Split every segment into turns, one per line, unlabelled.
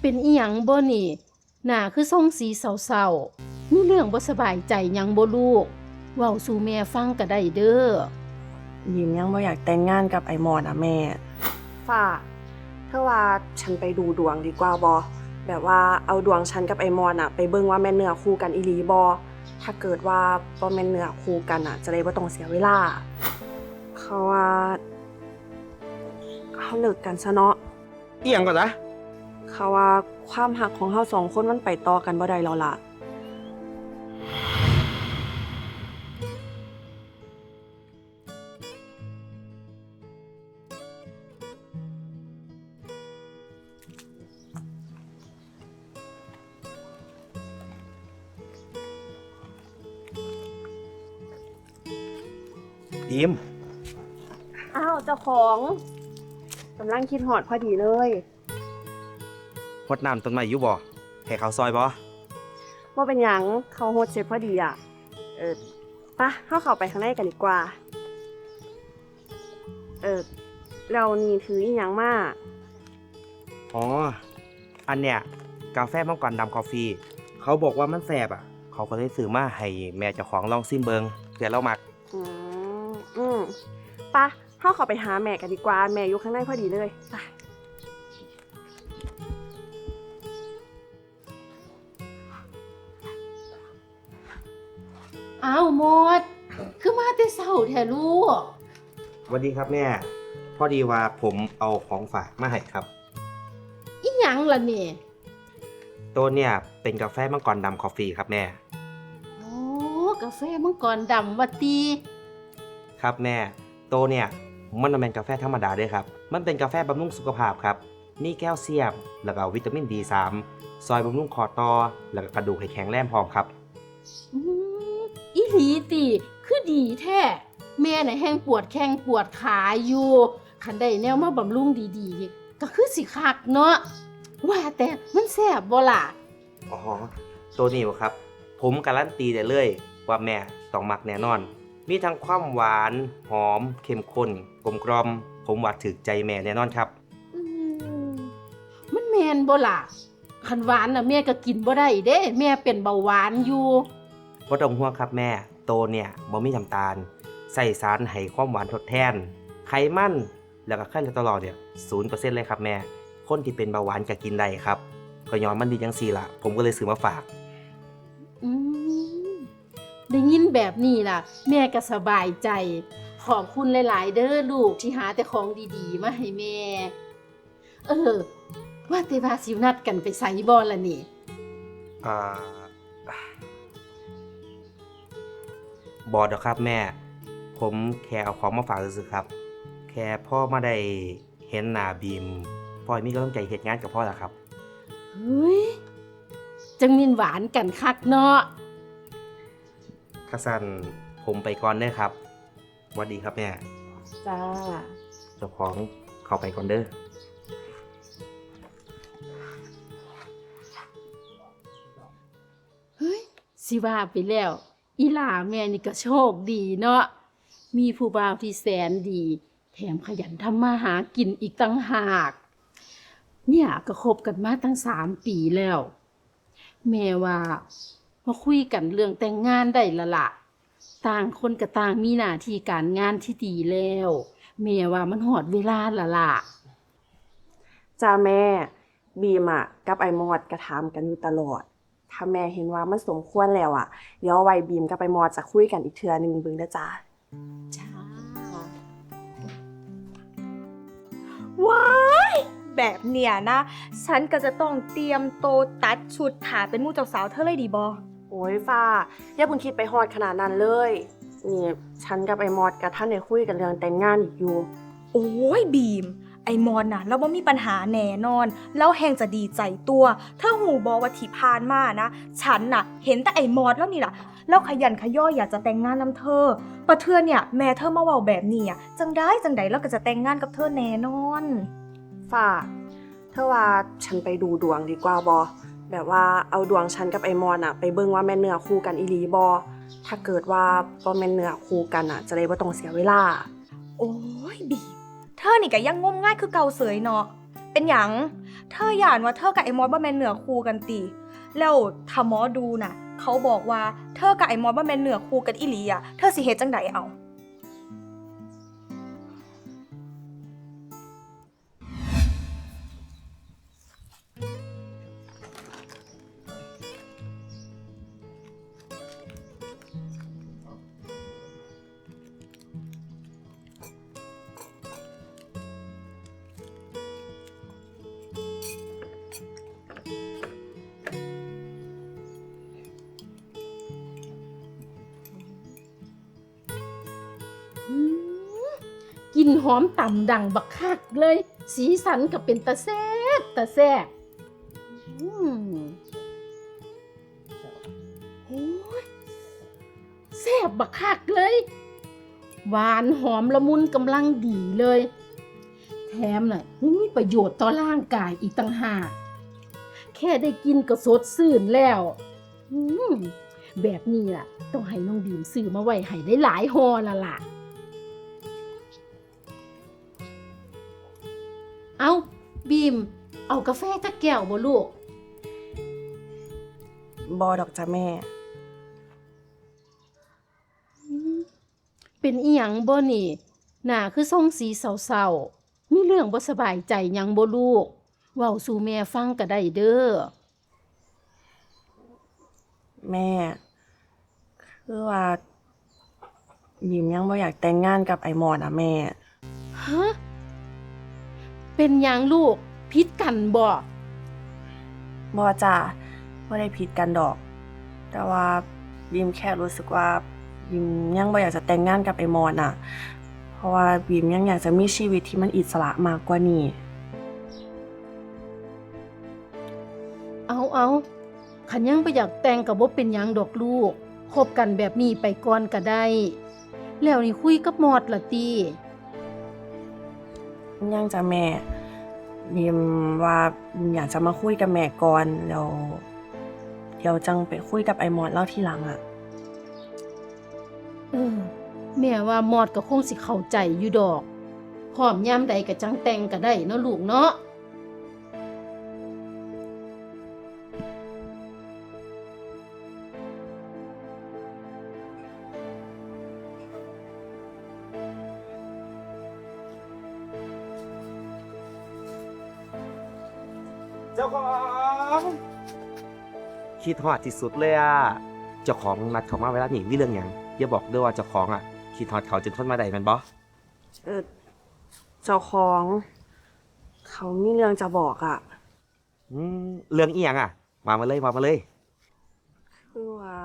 เป็นอีหยังบ่นี่หน้าคือทรงสีเศร้าๆมีเรื่องบ่สบายใจหยังบ่ลูกเว้าสู่แม่ฟังก็ได้เด้อ
บีมยังบ่อยากแต่งงานกับไอ้มอดอะแม่ ฝ้าเธอว่าฉันไปดูดวงดีกว่าบอแบบว่าเอาดวงฉันกับไอ้มอดอะไปเบิ่งว่าแม่นเนื้อคู่กันอีหลีบอถ้าเกิดว่าบ่แม่นเนื้อคู่กันอะจะได้บ่ต้องเสียเวลาเขาว่าเขาเลิกกันซะเนาะ
เอียงก่อนนะ
เขาว่าความหักของเฮาสองคนมันไปต่อกันบ่ได้แล้วล่ะ
บีม
อ้าวเจ้าของกำลังคิดหอดพอดีเลย
ห ดน้ำต้นไม้อยู่บ่ให้เขาซอยบ่
ว่าเป็นหยังเขาโฮดเสร็จพอดีอะ เออปะเข้าเข้าไปข้างในกันดีกว่า เออเรานี่ถืออีหยังมา
อ๋อ อันเนี้ยกาแฟมังกรดำคอฟฟี่เขาบอกว่ามันแสบอะ เขาก็เลยซื้อมาให้แม่เจ้าของลองซิมเบิงเผื่อเรามัก
อืมอืมปะเข้าเข้าไปหาแม่กันดีกว่า แม่อยู่ข้างในพอดีเลยไป
อ้าวหมด คือมาแต่เช้าแท้ลูก
สวัสดีครับแม่ พอดีว่าผมเอาของฝากมาให้ครับ
อีหยังล่ะนี่
ตัวเนี่ยเป็นกาแฟมังกรดำคอฟฟี่ครับแม่
โอ้กาแฟมังกรดำวัตี
ครับแม่ตัวเนี่ยมันบ่แม่นกาแฟธรรมดาเด้วยครับ มันเป็นกาแฟบำรุงสุขภาพครับ มีแคลเซียม แล้วก็วิตามิน D3 ซอยบำรุงคอต่อ แล้วก็กระดูกให้แข็งแรงพร้อมครับ
อืมอีห ลีติคือดีแท้แม่น่ะแห้งปวดแข้งปวดขาอยู่คันได้แนวมาบำรุงดีๆ ก็คือสิคักเนาะว่าแต่มันแซ่บบ่ล่ะ
อ๋อตัวนี้บ่ครับ ผมการันตีได้เลยว่าแม่ต้องมักแน่นอน มีทั้งความหวานหอมเข้มข้นกลมกลอม ผมว่าถึกใจแม่แน่นอนครับ
อืมมันแมนบ่ล่ะคันหวานน่ะแม่ก็กินบ่ได้เด้ แม่เป็นเบาหวานอยู่
บ่ต้องห่วงครับแม่ โตเนี่ยบ่มีน้ำตาล ใส่สารให้ความหวานทดแทน ไขมันแล้วก็ไขมันตลอดเนี่ย0%เลยครับแม่ คนที่เป็นเบาหวานก็กินได้ครับ ก็ย้อนมันดีจังซี่ล่ะผมก็เลยซื้อมาฝาก
อืมได้ยินแบบนี้ล่ะ แม่ก็สบายใจ ขอบคุณหลาย ๆ เด้อลูกที่หาแต่ของดีๆ มาให้แม่ เออ ว่าแต่ว่าสิวนัดกันไปไสบ่ล่ะนี่
อ่า บอดอกครับแม่ ผมแค่เอาของมาฝากซื่อๆครับ แค่พ่อมาได้เห็นหน้าบีมพ่อยมีกำลังใจเหตุงานกับพ่อแล้วครับ
เฮ้ย จังมินหวานกันคักเนาะ
ข้าสันผมไปก่อนเด้อครับสวัสดีครับแม่
จ้า
เจ้าของเข้าไปก่อนเด้อ
เฮ้ย สิว่าไปแล้ว อีหลาแม่นี่ก็โชคดีเนาะมีผู้บ่าวที่แสนดี แถมขยันทำมาหากินอีกตั้งหาก เนี่ยก็คบกันมาตั้งสามปีแล้ว แม่ว่ามาคุยกันเรื่องแต่งงานได้ละละต่างคนก็ต่างมีหน้าที่การงานที่ดีแล้วแม่ว่ามันหอดเวลาละละ
จ้าแม่บีมอะกับไอ้มอดกระถามกันอยู่ตลอด ถ้าแม่เห็นว่ามันสมควรแล้วอะเดี๋ยวเอาไว้บีมกับไอ้มอดจะคุยกันอีกเทื่อหนึงเบิ่งเด้อจ้า
จ้า
ว้ายแบบเนี้ยนะ ฉันก็จะต้องเตรียมโตวตัดชุดถาเป็นหมู่เจ้าสาวเธอเลยดีบอ
โอ้ยฟ้าอย่าเพิ่งคิดไปฮอดขนาดนั้นเลยนี่ฉันกับไอ้มอดกับท่านได้คุยกันเรื่องแต่งงานอีกอยู่
โอ้ยบีมไอมอนน่ะเราว่ามีปัญหาแน่นอน แล้วแหงจะดีใจตัวถ้าหูบอว่าที่พานมานะ ฉันน่ะ เห็นแต่ไอมอดแล้วนี่ล่ะ แล้วขยันขย่ออยากจะแต่งงานนำเธอประเทือนเนี่ยแม่เธอมาเว้าแบบนี้อะจังได้จังใดแล้วก็จะแต่งงานกับเธอแน่นอน
ฝ้าเธอว่าฉันไปดูดวงดีกว่าบอแบบว่าเอาดวงฉันกับไอ้มอนอะไปเบิ่งว่าแม่นเนื้อคู่กันอีหลีบอถ้าเกิดว่าบ่แม่นเนื้อคู่กันอะจะได้บ่ต้องเสียเวลา
โอ้ยบีม เธอนี่ก็ยังงมง่ายคือเก่าเสยเนาะ เป็นหยัง เธอหยานว่าเธอกับไอ้มอสบ่แมนเหนือคูกันติ แล้วถ้าหมอดูน่ะ เขาบอกว่าเธอกับไอ้มอสบ่แมนเหนือคูกันอีหลีอะ เธอสิเฮ็ดจังไดเอา
ลิ่นหอมต่ำดังบักคักเลย สีสันก็เป็นตะแซ่บตะแซ่บอืมโอ้ยแซ่บบักคักเลย หวานหอมละมุนกำลังดีเลย แถมน่ะยังมีประโยชน์ต่อร่างกายอีกต่างหาก แค่ได้กินก็สดชื่นแล้วอืมแบบนี้ล่ะ ต้องให้น้องบีมซื้อมาไว้ให้ได้หลายหอละล่ะ เอาบีม เอากาแฟจักแก้วบ่ลูก
บอดอกจ้ะแม่
เป็นอีหยังบ่นี่หน้าคือทรงสีเศร้าๆ มีเรื่องบ่สบายใจหยังบ่ลูก เว้าสู่แม่ฟังก็ได้เด้อ
แม่ คือว่า ยิมยังบ่อยากแต่งงานกับไอ้มอดอะแม่
ฮะ เป็นหยังลูกพิษกันบ่
บอจ้ะบ่ได้ผิดกันดอก แต่ว่าบีมแค่รู้สึกว่าบีมยังบ่อยากจะแต่งงานกับไอ้มอนอะเพราะว่าบีมยังอยากจะมีชีวิตที่มันอิสระมากกว่านี้
เอาเอาขันยังบ่อยากแต่งกับบ่เป็นหยังดอกลูกคบกันแบบนี้ไปก่อนก็ได้ แล้วนี่คุยกับมอดละตี
ยังจะแม่ยิมว่าอยากจะมาคุยกับแม่ก่อนแล้วเดี๋ยวจังไปคุยกับไอ้มอดเล่าทีหลังอะ
เออแม่ว่ามอดก็คงสิเข้าใจอยู่ดอกพร้อมยามใดก็จังแต่งก็ได้เนาะลูกเนาะ
คิดฮอดที่สุดเลยอะเจ้าของนัดเขามาเวลาหนีวิเรื่องหยังอย่าบอกด้วยว่าเจ้าของอะคิดฮอดเขาจนทนมาได้แมันบ่
เออเจ้าของ เขามีเรื่องจะบอกอะ
อืมเรื่องอีหยังอะมามาเลยมามาเลย
คือว่า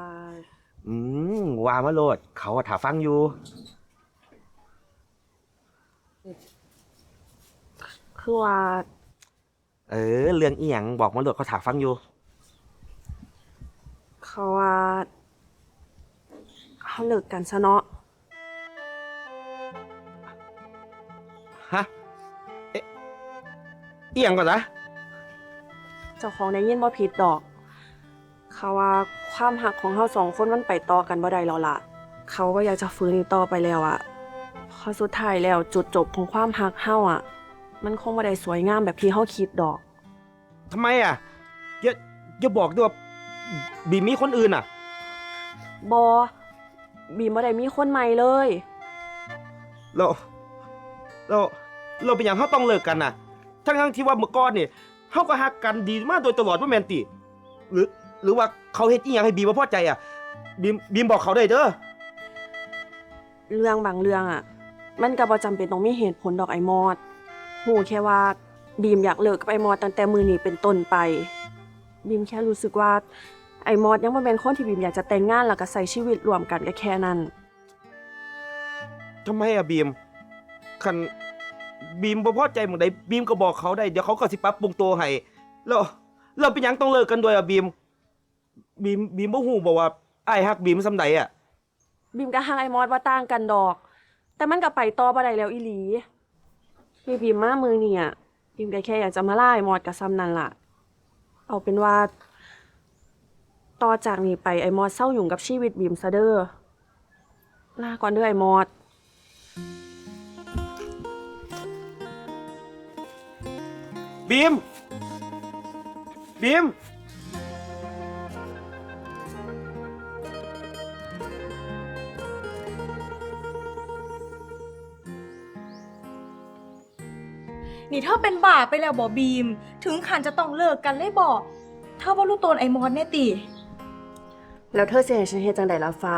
อืมว่ามาโลดเขาอะถาฟังอยู่
คือว่า
เออ เรื่องอีหยังบอกมาโลดเขาถาฟังอยู่
เขาว่าเขาเลิกกันซะเนาะ
ฮะ เอ๊ะอีหยังก่อนนะ
เจ้าของได้ยินบ่ผิดดอก เขาว่าความหักของเฮาสองคนมันไปต่อกันบ่ได้แล้วล่ะ เขาว่าอยากจะฟื้นอีกต่อไปแล้วอะเพอสุดท้ายแล้วจุดจบของความหักเฮาอะมันคงบ่ได้สวยงามแบบที่เฮาคิดดอก
ทำไมอะอย่าอย่าบอกด้วยว่า บีมมีคนอื่นอะ
บอบีมบ่ได้มีคนใหม่เลย
เราเราเราเป็นอย่างเขาต้องเลิกกันน่ะ ทั้งทั้งๆที่ว่าเมื่อก่อนนี่เขาก็ฮักกันดีมาโดยตลอดว่าแมนติ หรือหรือว่าเขาเฮ็ดอีหยังให้บีมบ่พอใจอะบีมบีมบอกเขาได้เด้อ
เรื่องบางเรื่องอะมันก็บ่จำเป็นต้องมีเหตุผลดอกไอ้มอดหูแค่ว่าบีมอยากเลิกกับไอ้มอดตั้งแต่มือนี้เป็นต้นไป บีมแค่รู้สึกว่าไอ้มอดยังบ่แม่นคนที่บีมอยากจะแต่งงานแล้วก็ใช้ชีวิตร่วมกันก็แค่นั้น
ทำไมอะบีม คันบีมบ่พอใจหมึงใดบีมก็บอกเขาได้ เดี๋ยวเขาก็สิปรับปรุงตัวให้แล้วเราเป็นหยังต้องเลิกกันด้วยอะบีม บีมบีมบ่ฮู้บ่ว่าอ้ายฮักบีมซำใดอะ
บีมกับฮักไอ้มอดว่าต่างกันดอก แต่มันก็ไปต่อบ่ได้แล้วอีหลีที่บีมมามือนี่อะบีมก็แค่อยากจะมาล่าไอ้มอดกับซ้ำนั่นล่ะ เอาเป็นว่า ต่อจากนี้ไปไอ้มอดเศร้ายุ่งกับชีวิตบีมซะเด้อลาก่อนเด้อไอ้มอด
บีมบีม
นี่เธอเป็นบ้าไปแล้วบ่บีม ถึงขันจะต้องเลิกกันเลยบ่เธอบ่รู้ตนไอ้มอดแน่ติ
แล้วเธอสิให้ฉันเฮ็ดจังไดล่ะฟ้า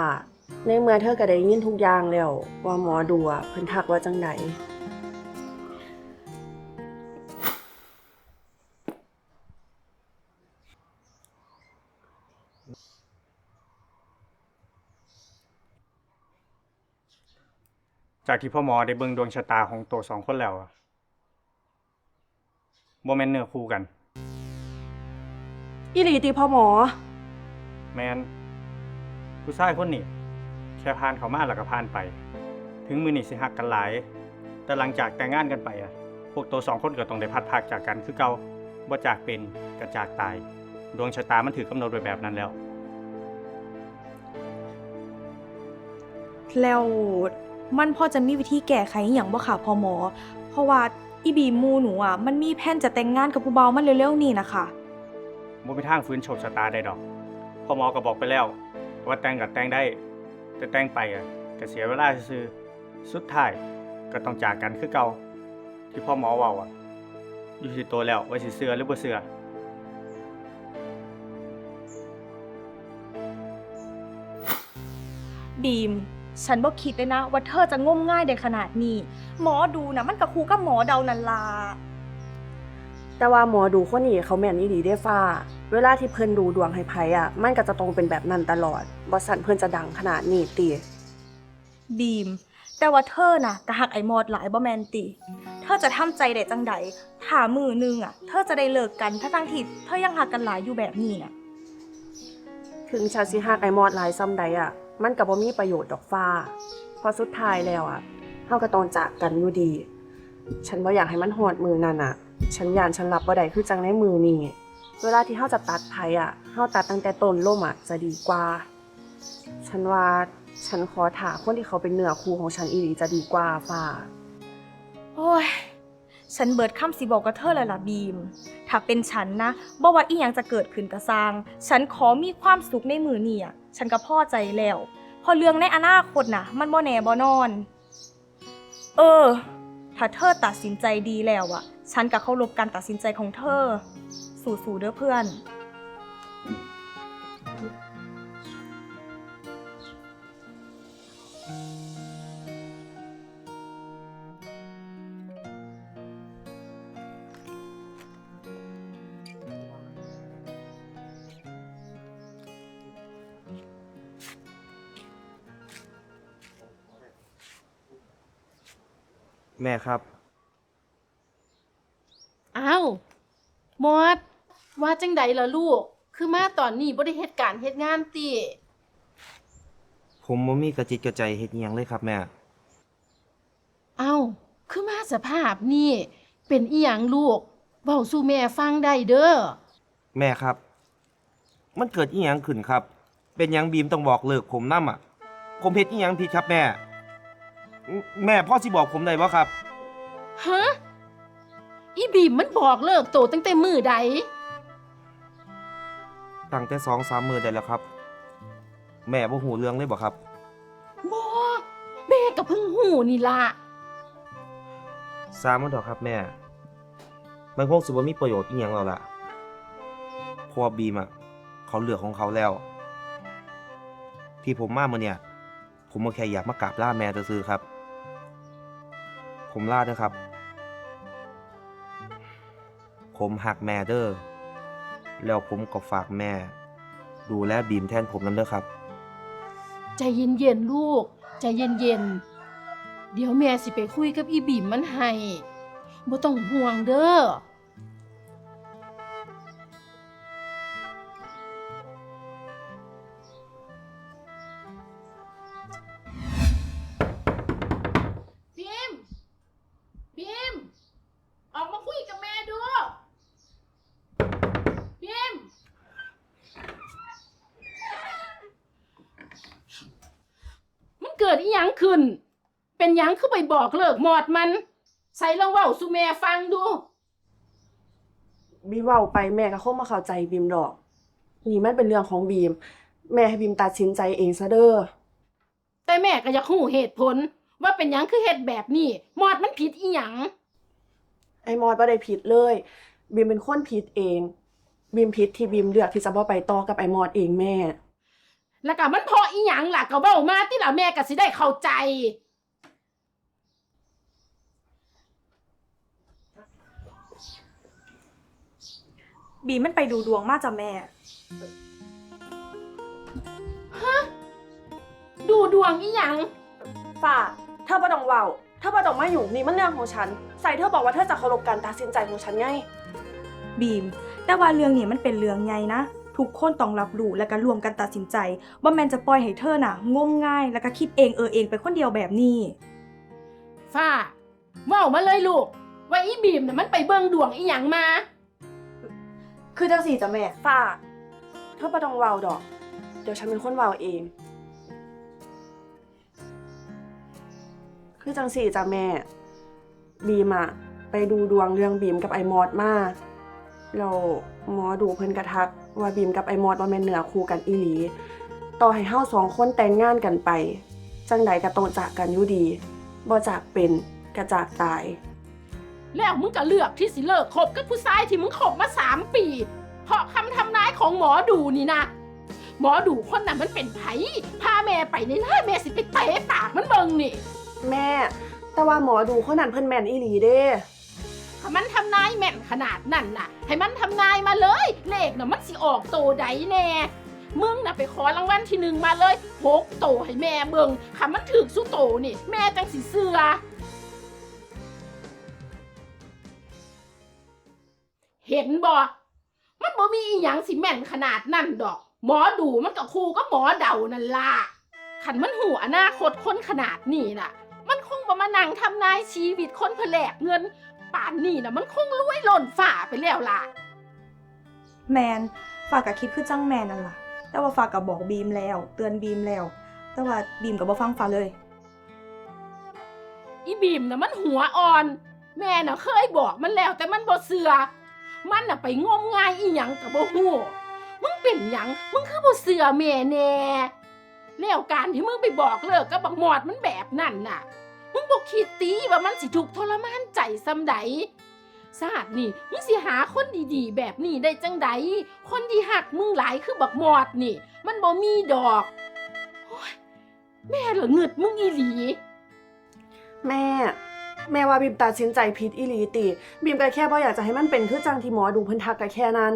ในเมื่อเธอก็ได้ยินทุกอย่างแล้ว ว่าหมอดูอะเพิ่นทักว่าจังได
จากที่พ่อหมอได้เบิ่งดวงชะตาของตัวสองคนแล้วอะ บ่แม่นเนื้อคู่กัน
อีหลีติพ่อหมอ
แมนผู้ชายคนนี้แค่ผ่านเขามาแล้วก็ผ่านไป ถึงมือนี่สิหักกันหลาย แต่หลังจากแต่งงานกันไปอะพวกตัวสองคนก็ต้องได้พัดพากจากกันคือเก่าบ่จากเป็นก็จากตาย ดวงชะตามันถือกำหนดไว้แบบนั้นแล้ว
แล้วมันพอจะมีวิธีแก้ไขอหย่างบ่ค่ะพ่อหมอ เพราะว่า อีบีมหมูหนูอะมันมีแผนจะแต่งงานกับผู้เบามันเร็วๆนี้นะคะ
บ่มีทางฟื้นโชคชะตาได้ดอกพ่อหมอก็บอกไปแล้ว ว่าแต่งกับแต่งได้ แต่แต่งไปอะก็เสียเวลาซื่อๆสุดท้ายก็ต้องจากกันคือเก่าที่พ่อหมอเว้าอะอยู่ที่ตัวแล้วว่าสิเชื่อหรือบ่เชื่อ
บีม ฉันบ่คิดเลยนะว่าเธอจะงมง่ายได้ขนาดนี้ หมอดูนะมันกับครูกับหมอเดานันลา
แต่ว่าหมอดูคนนี้เขาแม่นอีหลีได้ฟ้า เวลาที่เพิ่นดูดวงให้ไผอะ มันก็จะตรงเป็นแบบนั้นตลอดบ่สั่นเพิ่นจะดังขนาดนี้ติ
บีม แต่ว่าเธอน่ะกะหักไอ้มอดหลายบ่แมนติ เธอจะทำใจได้จังใดถ้ามือหนึงอะ เธอจะได้เลิกกันถ้าทั้งที่เธอยังหักกันหลายอยู่แบบนี้น่ะ
ถึงฉันสิฮักไอ้มอดหลายซ้ำใดอะ มันก็บ่มีประโยชน์ดอกฟ้าพราะสุดท้ายแล้วอะเฮาก็ต้องจากกันอยู่ดี ฉันบ่อยากให้มันหอดมือนั่นอะฉันยานฉันรับบ่ได้คือจังในมือนี่เวลาที่เฮาจะตัดไผอะเฮาตัดตั้งแต่ต้นล่มอะจะดีกว่า ฉันว่าฉันขอถาคนที่เขาเป็นเนื้อคู่ของฉันอีหลีจะดีกว่าฟ้า
โอ้ย ฉันเบิดคำสิบอกกับเธอแล้วล่ะบีม ถ้าเป็นฉันนะบ่ว่าอีหยังจะเกิดขึ้นก็สร้าง ฉันขอมีความสุขในมือนี่อะ ฉันก็พอใจแล้วพอเรื่องในอนาคตน่ะมันบ่แน่บ่นอน เออ ถ้าเธอตัดสินใจดีแล้วอะฉันก็เคารพการตัดสินใจของเธอ สู่ๆเด้อเพื่อน
แม่ครับ
อ้าวหมอดว่าจังใดล่ะลูก คือมาตอนนี้บ่ได้เฮ็ดการเฮ็ดงานติ
ผมบ่มีกระจิตกระใจเฮ็ดอิหยังเลยครับแม่
เอ้า คือมาสภาพนี่ เป็นอีหยังลูกเว้าสู่แม่ฟังได้เด้อ
แม่ครับ มันเกิดอีหยังขึ้นครับ เป็นหยังบีมต้องบอกเลิกผมนํอะ ผมเฮ็ดอีหยังผิดครับแม่ แม่พ่อสิบอกผมได้บ่ครับ
ฮะอีบีมมันบอกเลิกโตตั้งแต่มือใด
ตั้งแต่สองสามมือได้แล้วครับ แม่บ่หูเรื่องเลยบ่ครับ
บ่แม่ก็เพิ่งหูนี่ล่ะ
สามมันดอกครับแม่ มันคงสิบ่มีประโยชน์อีหยังแล้วล่ะเพราะว่อบีมอะเขาเลือกของเขาแล้ว ที่ผมมามื้อเนี่ย ผมก็แค่อยากมากราบลาแม่ซื่อๆครับ ผมลาเด้อครับ ผมหักแม่เด้อแล้วผมก็ฝากแม่ ดูแลบีมแทนผมนำเด้อครับ
ใจเย็นๆลูก ใจเย็นๆ เดี๋ยวแม่สิไปคุยกับอีบีมมันให้บ่ต้องห่วงเด้อ กิดอีหยังขึ้น เป็นหยังคือไปบอกเลิกหมอดมัน ใส่ลองเว้าสุแม่ฟังดู
บีมเว้าไปแม่ก็คงมาเข้าใจบีมดอก นี่มันเป็นเรื่องของบีม แม่ให้บีมตัดสินใจเองซะเด้อ
แต่แม่ก็อยากรู้เหตุผล ว่าเป็นหยังคือเฮ็ดแบบนี้มอดมันผิดอีหยัง
ไอ้มอดบ่ได้ผิดเลย บีมเป็นคนผิดเอง บีมผิดที่บีมเลือกที่จะบ่ไปต่อกับไอ้มอดเองแม่
แล้วก็มันพออีหยังล่ะก็เว้ามาติล่ะแม่ก็สิได้เข้าใจ
บีมมันไปดูดวงมาจ้ะแม่
ดูดวงอีหยัง
ฝ่าเธอบ่ต้องเว้าเธอบ่ต้องมาอยู่งนี่มันเรื่องของฉัน ใส่เธอบอกว่าเธอจะเคารพการตัดสินใจของฉันไง
บีม แต่ว่าเรื่องนี้มันเป็นเรื่องใหญ่นะ ทุกคนต้องรับรู้และก็รวมกันตัดสินใจว่าแมนจะปล่อยให้เธอน่ะงมง่าย แล้วก็คิดเองเออเองไปคนเดียวแบบนี้
ฟ้าเว้ามาเลยลูก ว่าอีบีมน่ะมันไปเบิ่งดวงอีหยังมา
คือจังสี่จ้ะแม่ฝ่าเธอบ่ต้องเว้าดอก เดี๋ยวฉันเป็นคนเว้าเอง คือจังสี่จ้ะแม่ บีมอะไปดูดวงเรื่องบีมกับไอมอดมา เราหมอดูเพิ่นกระทัก ว่าบีมกับไอมอดว่าแม่นเนื้อคู่กันอีหลี ต่อให้เฮาสองคนแต่งงานกันไป จังใดก็ต้องจากกันอยู่ดีบ่จากเป็นก็จากตาย
แล้วมึงก็เลือกที่สิเลิกคบกับผู้ชายที่มึงคบมาสามปี เพราะคำทำนายของหมอดูนี่นะ หมอดูคนนั้นมันเป็นไผพาแม่ไปในหน้าแม่สิไปเตะปากมันเบิ่งนี่
แม่ แต่ว่าหมอดูคนนั้นเพิ่นแม่นอีหลีเด้
ถ้ามันทำนายแม่นขนาดนั้นน่ะ ให้มันทำนายมาเลย เลขน่ะมันสิออกโตใดแน่ มึงน่ะไปขอรางวัลที่หนึ่งมาเลยหกโตให้แม่เบิงถ้ามันถึกสุโตนี่ แม่จังสิเสือเห็นบ่มันบ่มีอีหยังสิแม่นขนาดนั่นดอก หมอดูมันก็คู่ก็หมอเดานั่นล่ะขันมันหูอนาคตคนขนาดนี้น่ะ มันคงบ่มานั่งทำนายชีวิตคนเพื่อแลกเงิน ป่านนี้น่ะมันคงรวยหล่นฝ่าไปแล้วล่ะ
แมนฝากกับคิดคือจังแมนนั่นล่ะ แต่ว่าฝากกับบอกบีมแล้ว เตือนบีมแล้ว แต่ว่าบีมกับบ่ฟังฟ้าเลย
อีบีมน่ะมันหัวอ่อน แม่น่ะเคยบอกมันแล้วแต่มันบ่เสือ มันน่ะไปงมงายอีหยังกับบ่ฮู้มึงเป็นหยังมึงคือบ่เสือแม่แน่แล้วการที่มึงไปบอกเลิกกับบักหมอดมันแบบนั่นน่ะ มึงบ่คิดตีว่ามันสิถูกข์ทรมานใจซำใดศาสตร์นี่มึงสิหาคนดีๆ แบบนี้ได้จังใด คนที่หักมึงหลายคือบักหมอดนี่ มันบ่มีดอกโอ๊ยแม่เหรอเงึดมึงอีหลี
แม่ แม่ว่าบีมตัดสินใจผิดอีหลีติบีมก็แค่บ่อยากจะให้มันเป็นคือจังที่หมอดูเพิ่นทักก็แค่นั้น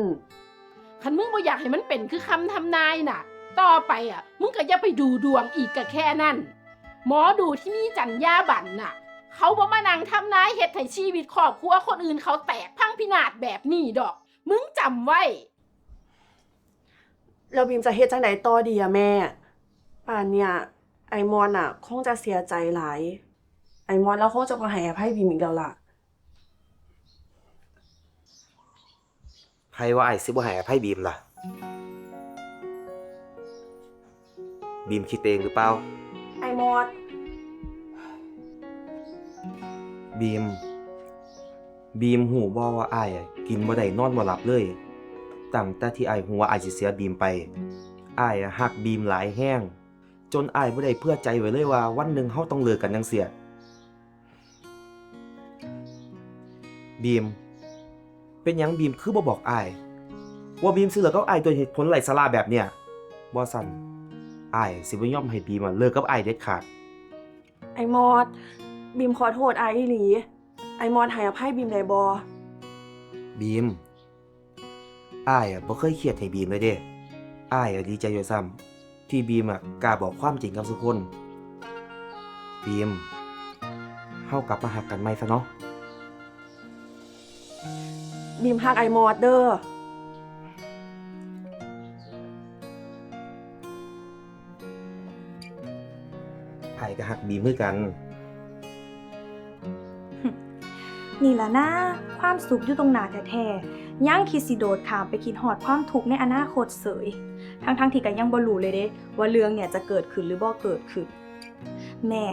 คันมึงบ่อยากให้มันเป็นคือคำทำนายน่ะ ต่อไปอะ มึงก็อย่าไปดูดวงอีกก็แค่นั้น หมอดูที่นี่จัญญาบันน่ะ เขาบ่มานั่งทำนายเฮ็ดให้ชีวิตครอบครัวคนอื่นเขาแตกพังพินาศแบบนี้ดอก มึงจำไว้
แล้วบีมจะเฮ็ดจังไดต่อดีอะแม่ ป่านเนี่ย ไอมอนอะคงจะเสียใจหลาย ไอมอนแล้วคงจะบ่ให้อภัยบีมอีกแล้วล่ะ
ใครว่าไอ้ายสิบ่ให้อภัยบีมล่ะ บีมคิดเองหรือเปล่า
ไอมอน
บีม บีมหูบ่ว่าอ้ายอะกินบ่ได้นอนบ่หลับเลยตั้งแต่ที่อ้ายหูว่าอ้ายสิเสียบีมไปอ้ายอะฮักบีมหลายแห้ง จนอ้ายบ่ได้เพื่อใจไว้เลยว่าวันหนึ่งเฮาต้องเลิกกันจังเสียบีม เป็นหยังบีมคือบ่บอกอ้ายว่าบีมสิเลิกกับอ้ายโดยเหตุผลไร้สาระแบบเนี้ยบ่ซั่น อ้ายสิบ่ยอมให้บีมอะเลิกกับอ้ายเด็ดขาด
ไอมอด บีมขอโทษไอายอีหลี ไอมอนให้อภัยบีมได้บ่
บีมอ้ายอะบ่เคยเครียดให้บีมเลยเด้อ้ายอะดีใจอยู่ซ้ำที่บีมอะกล้าบอกความจริงกับทุกคน บีมเฮากลับมาหักกันใหม่ซะเนาะ
บีมฮักไอมอดเด้อ
อ้ายก็หักบีมคือกัน
นี่ล่ะนะความสุขอยู่ตรงหน้าแท้ๆย่างคิดสิโดดขามไปคิดหอดความทุกข์ในอนาคตเสย ทั้งๆที่ก็ยังบ่รู้เลยเด้ว่าเรื่องเนี่ยจะเกิดขึ้นหรือบ่เกิดขึ้น แม่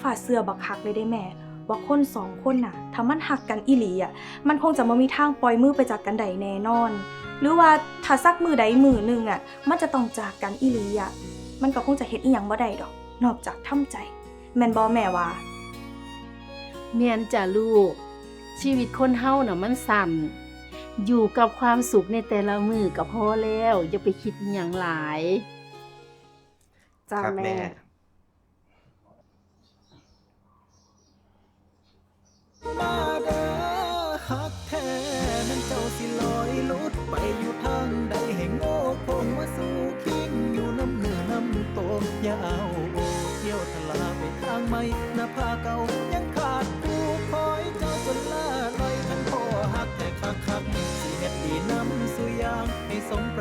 ฝ่าเสื้อบักคักเลยได้แม่ว่าคนสองคนน่ะถ้ามันหักกันอีหลีอะ มันคงจะบ่มีทางปล่อยมือไปจากกันใดแน่นอน หรือว่าถ้าสักมือใดมือหนึงอะ มันจะต้องจากกันอีหลีอะ มันก็คงจะเฮ็ดอีหยังบ่ได้ดอก นอกจากทำใจ แม่นบ่แม่ว่า
แม่นจ้ะลูก ชีวิตคนเฮาน่ะมันสั้นอยู่กับความสุขในแต่ละมือก็พอแล้ว อย่าไปคิดอหย่างหลาย
จ้า
ครับ
แม่
แม่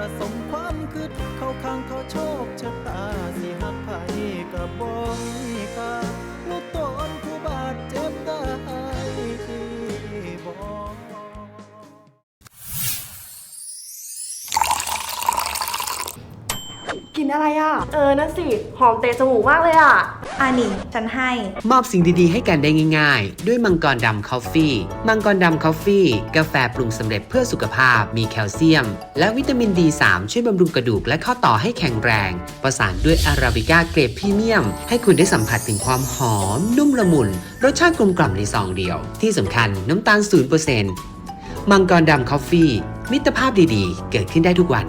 ประสงค์ความคืดเข้าข้างเขาโชคชะตาสิฮักไผกับบ่มีค่าลูกตนผู้บาดเจ็บได้บ่
กินอะไรอะ เออนั่นสิ หอมเตะจมูกมากเลยอะ
อันนี้ฉันให้
มอบสิ่งดีๆ ให้กันได้ง่าย ๆ ด้วยมังกรดำคอฟฟี่ มังกรดำคอฟฟี่ กาแฟปรุงสำเร็จเพื่อสุขภาพ มีแคลเซียม และวิตามิน D3 ช่วยบำรุงกระดูกและข้อต่อให้แข็งแรง ประสานด้วยอาราบิก้าเกรดพรีเมียม ให้คุณได้สัมผัสถึงความหอม นุ่มละมุน รสชาติกลมกล่อมในซองเดียว ที่สำคัญน้ำตาล0%มังกรดำคอฟฟี่ มิตรภาพดีๆ เกิดขึ้นได้ทุกวัน